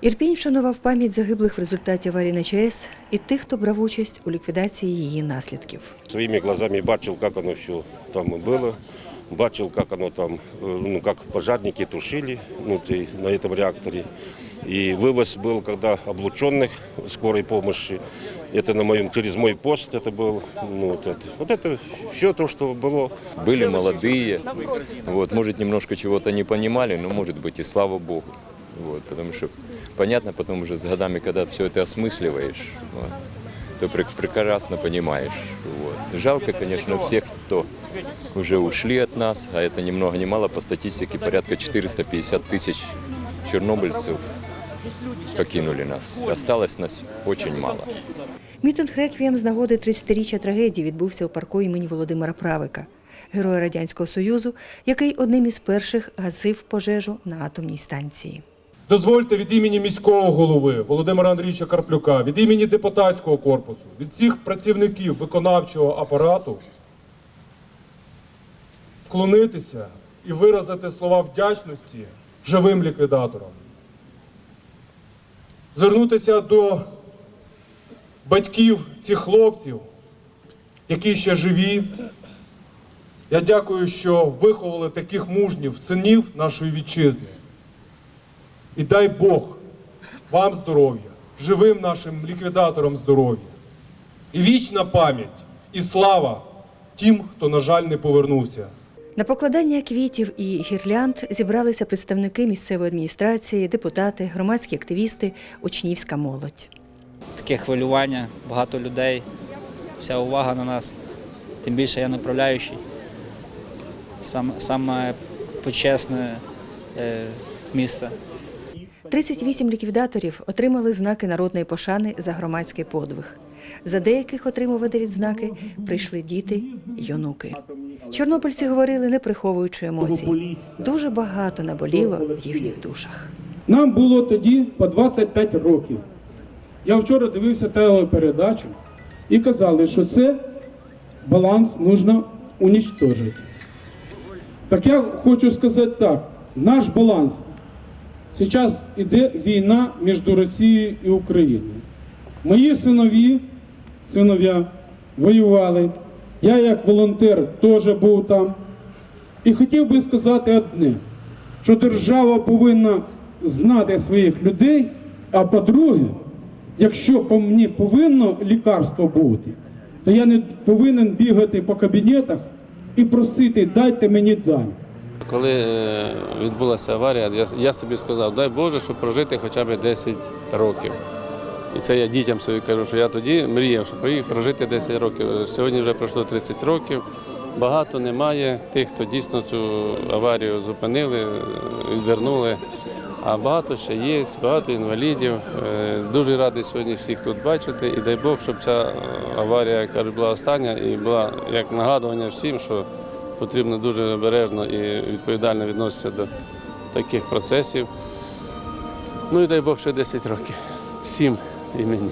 Ірпінь вшанував пам'ять загиблих в результаті аварії на ЧАЕС і тих, хто брав участь у ліквідації її наслідків. Своими глазами бачил, как оно все там было. Бачил, как оно там, э, ну, как пожарники тушили ну, те- на этом реакторе. И вывоз был, когда облученных скорой помощи. Это на моем, через мой пост это был. Ну, вот, это, вот это все то, что было. Были молодые, вот, может, немножко чего-то не понимали, но, может быть, и слава Богу. Вот, потому что, понятно, потом уже с годами, когда все это осмысливаешь, вот, то пре- прекрасно понимаешь. Вот. Жалко, конечно, всех, кто уже ушли от нас, а это ни много ни мало, по статистике порядка 450 тысяч чернобыльцев покинули нас. Осталось нас очень мало. Мітинг реквієм з нагоди 30-річчя трагедії відбувся у парку імені Володимира Правика, героя Радянського Союзу, який одним із перших гасив пожежу на атомній станції. Дозвольте від імені міського голови Володимира Андрійовича Карплюка, від імені депутатського корпусу, від всіх працівників виконавчого апарату вклонитися і виразити слова вдячності живим ліквідаторам. Звернутися до батьків цих хлопців, які ще живі. Я дякую, що виховали таких мужнів синів нашої вітчизни. І дай Бог вам здоров'я, живим нашим ліквідаторам здоров'я. І вічна пам'ять і слава тим, хто, на жаль, не повернувся. На покладання квітів і гірлянд зібралися представники місцевої адміністрації, депутати, громадські активісти, учнівська молодь. таке хвилювання, багато людей, вся увага на нас. Тим більше я направляючий. Саме, саме почесне е, місце. 38 ліквідаторів отримали знаки народної пошани за громадський подвиг. За деяких отримувати відзнаки прийшли діти й онуки. Чорнобильці говорили, не приховуючи емоцій. Дуже багато наболіло в їхніх душах. Нам було тоді по 25 років. Я вчора дивився телепередачу і казали, що це баланс потрібно уничтожити. Так я хочу сказати так: наш баланс. Зараз йде війна між Росією і Україною. Мої синові, синов'я воювали. Я як волонтер теж був там. І хотів би сказати одне, що держава повинна знати своїх людей, а по-друге, якщо по мені повинно лікарство бути, то я не повинен бігати по кабінетах і просити, дайте мені дань. Коли е, відбулася аварія, я, собі сказав, дай Боже, щоб прожити хоча б 10 років. І це я дітям собі кажу, що я тоді мріяв, прої- прожити 10 років. Сьогодні вже пройшло 30 років. Багато немає тих, хто дійсно цю аварію зупинили, е, відвернули. А багато ще є, багато інвалідів. Е, Дуже радий сьогодні всіх тут бачити. І дай Бог, щоб ця аварія, як кажуть, була остання і була як нагадування всім, що потрібно дуже обережно і відповідально відноситися до таких процесів. Ну і дай Бог ще 10 років. Всім і мені.